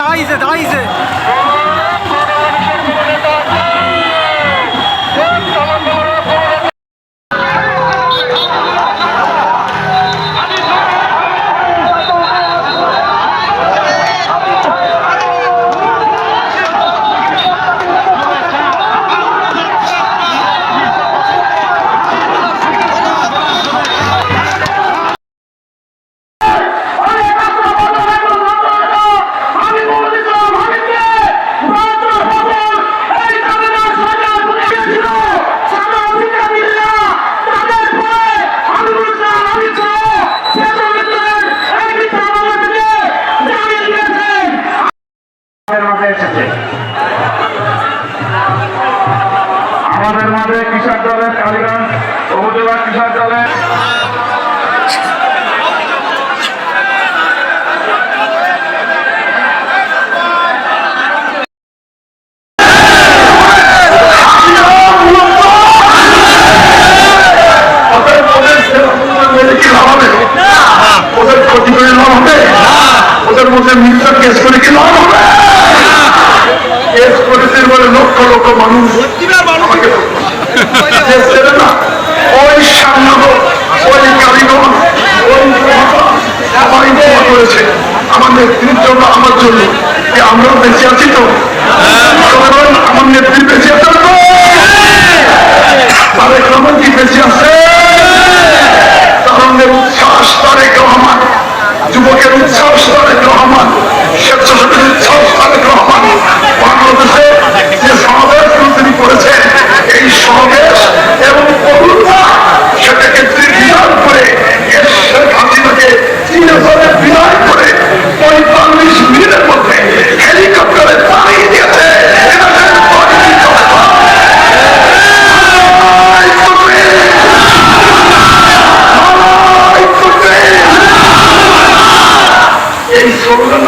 大意思不意思 আমাদের মাঝে কৃষক দলের কালীগঞ্জ উপজেলা কৃষক দলের ওদের মধ্যে মিথ্যা কেস করে কি লাভ হবে? লক্ষ লক্ষ মানুষ না। ওই সামনাগর ওই কালীগঞ্জ ওই সবাই দোয়া করেছে আমার নেতৃত্বের জন্য আমার জন্য। যে আমরাও বেঁচে আছি তো? আমার নেত্রী বেঁচে আছে তো? তারেক রহমান কি বেঁচে আছে? তরুণের উচ্ছ্বাস তারেক রহমান। যুবকের উচ্ছ্বাস তারেক রহমান। স্বেচ্ছাসেবীর উচ্ছ্বাস তারেক রহমান। এই স্লোগান